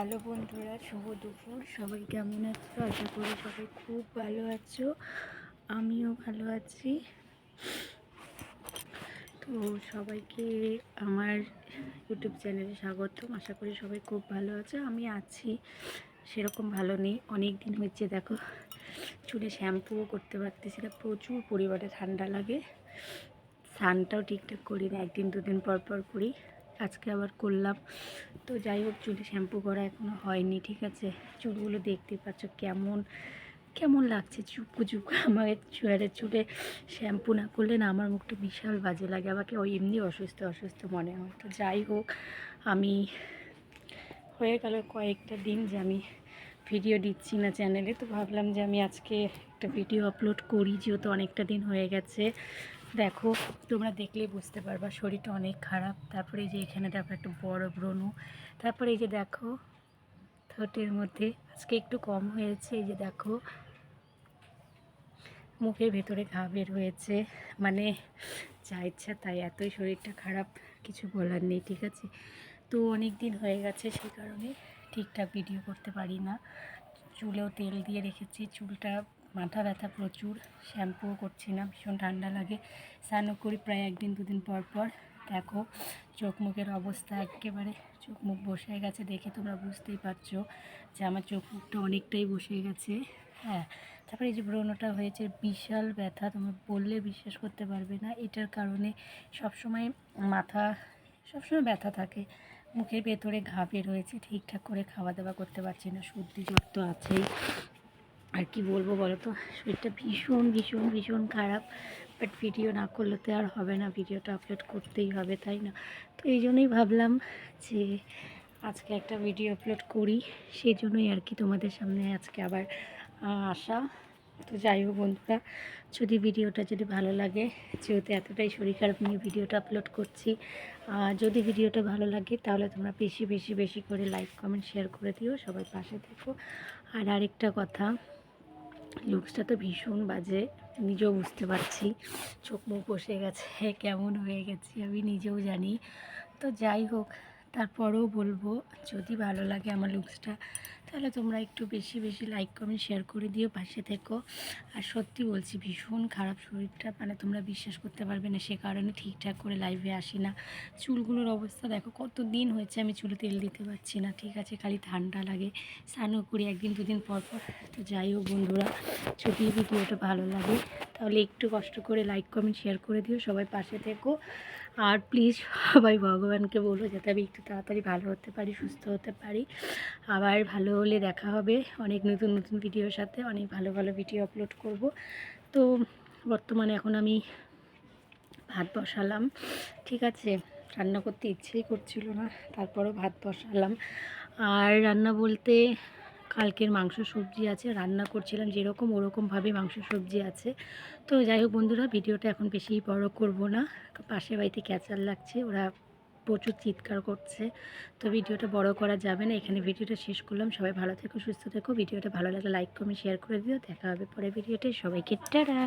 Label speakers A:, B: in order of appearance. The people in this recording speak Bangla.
A: হ্যালো বন্ধুরা, শুভ দুপুর। সবাই কেমন আছো? আশা করি সবাই খুব ভালো আছো। আমিও ভালো আছি। তো সবাইকে আমার ইউটিউব চ্যানেলে স্বাগতম। আশা করি সবাই খুব ভালো আছো। আমি আছি, সেরকম ভালো নেই। অনেক দিন হচ্ছে দেখো, চুলে শ্যাম্পুও করতে পারতেছি না। প্রচুর পরিমাণে ঠান্ডা লাগে। স্নানটাও ঠিকঠাক করি না, একদিন দুদিন পর পর করি। আজকে আবার করলাম। তো যাই হোক, চুলে শ্যাম্পু করা এখনও হয়নি, ঠিক আছে? চুলগুলো দেখতে পাচ্ছ কেমন কেমন লাগছে? চুপকু চুপকু আমাকে চুয়ারে চুলে শ্যাম্পু না করলে না আমার মুখটা বিশাল বাজে লাগে। আমাকে ওই এমনি অসুস্থ অসুস্থ মনে হয়। তো যাই হোক, আমি হয়ে গেল কয়েকটা দিন যে আমি ভিডিও দিচ্ছি না চ্যানেলে। তো ভাবলাম যে আমি আজকে একটা ভিডিও আপলোড করি, যেহেতু অনেকটা দিন হয়ে গেছে। দেখো, তোমরা দেখলেই বুঝতে পারবা, শরীরটা অনেক খারাপ। তারপরে এই যে এখানে দেখো একটা বড় ব্রণ। তারপরে এই যে দেখো ঠোঁটের মধ্যে, আজকে একটু কম হয়েছে, এই যে দেখো, মুখের ভেতরে ঘা বের হয়েছে। মানে যা ইচ্ছা তাই, এতই শরীরটা খারাপ, কিছু বলার নেই, ঠিক আছে? তো অনেক দিন হয়ে গেছে সেই কারণে ঠিকঠাক ভিডিও করতে পারি না। চুলেও তেল দিয়ে রেখেছি, চুলটা মাথা ব্যথা প্রচুর, শ্যাম্পুও করছি না, ভীষণ ঠান্ডা লাগে। স্নানও করি প্রায় একদিন, দুদিন পর পর। দেখো চোখ মুখের অবস্থা একেবারে চোখ মুখ বসে গেছে দেখে তোমরা বুঝতেই পারছ যে আমার চোখ মুখটা অনেকটাই বসে গেছে। হ্যাঁ তারপরে এই যে ব্রণটা হয়েছে, বিশাল ব্যথা, তোমরা বললে বিশ্বাস করতে পারবে না। এটার কারণে সবসময় মাথা, সবসময় ব্যথা থাকে। মুখের ভেতরে ঘা বের হয়েছে, ঠিকঠাক করে খাওয়া দাওয়া করতে পারছি না, সর্দি, জ্বর তো আছেই। আর কি বলব বলো তো শরীরটা ভীষণ ভীষণ ভীষণ খারাপ। বাট ভিডিও না করলে তো আর হবে না। ভিডিওটা আপলোড করতেই হবে, তাই না? তো এই জন্যই ভাবলাম যে আজকে একটা ভিডিও আপলোড করি। সেই জন্যই আর কি তোমাদের সামনে আজকে আবার আসা। তো যাই হোক বন্ধুরা, যদি ভিডিওটা যদি ভালো লাগে, যেহেতু এতটাই শরীর খারাপ নিয়ে ভিডিওটা আপলোড করছি যদি ভিডিওটা ভালো লাগে, তাহলে তোমরা বেশি বেশি বেশি করে লাইক কমেন্ট শেয়ার করে দিও। সবাই পাশে থেকো। আর আরেকটা কথা লুকসটা তো ভীষণ বাজে নিজেও বুঝতে পারছি। চোখ মুখ বসে গেছে, কেমন হয়ে গেছি আমি নিজেও জানি। তো যাই হোক তারপরেও বলব, যদি ভালো লাগে আমার লুকসটা তাহলে তোমরা একটু বেশি বেশি লাইক কমেন্ট শেয়ার করে দিও, পাশে থেকো। আর সত্যি বলছি, ভীষণ খারাপ শরীরটা মানে তোমরা বিশ্বাস করতে পারবে না, সে কারণে ঠিকঠাক করে লাইভে আসি না। চুলগুলোর অবস্থা দেখো কত দিন হয়েছে আমি চুলে তেল দিতে পারছি না, ঠিক আছে, খালি ঠান্ডা লাগে, স্নানও করি একদিন দুদিন পর পর। তো যাই হোক বন্ধুরা, যদি ভিডিওটা ভালো লাগে তাহলে একটু কষ্ট করে লাইক কমেন্ট শেয়ার করে দিও, সবাই পাশে থেকো। আর প্লিজ সবাই ভগবানকে বলো যাতে আমি একটু তাড়াতাড়ি ভালো হতে পারি, সুস্থ হতে পারি। আবার ভালো হলে দেখা হবে অনেক নতুন নতুন ভিডিওর সাথে, অনেক ভালো ভালো ভিডিও আপলোড করব। তো বর্তমানে এখন আমি ভাত বসালাম, ঠিক আছে? রান্না করতে ইচ্ছেই করছিল না, তারপরও ভাত বসালাম। আর রান্না বলতে কালকের মাংস সবজি আছে, রান্না করছিলাম যেরকম ওরকমভাবে মাংস সবজি আছে। তো যাই হোক বন্ধুরা, ভিডিওটা এখন বেশি বড় করব না। পাশের বাড়িতে ক্যাচার লাগছে, ওরা প্রচুর চিৎকার করছে। তো ভিডিওটা বড় করা যাবে না, এখানে ভিডিওটা শেষ করলাম। সবাই ভালো থেকো, সুস্থ থেকো। ভিডিওটা ভালো লাগলে লাইক কমেন্ট শেয়ার করে দিও। দেখা হবে পরে ভিডিওতে। সবাইকে টাটা!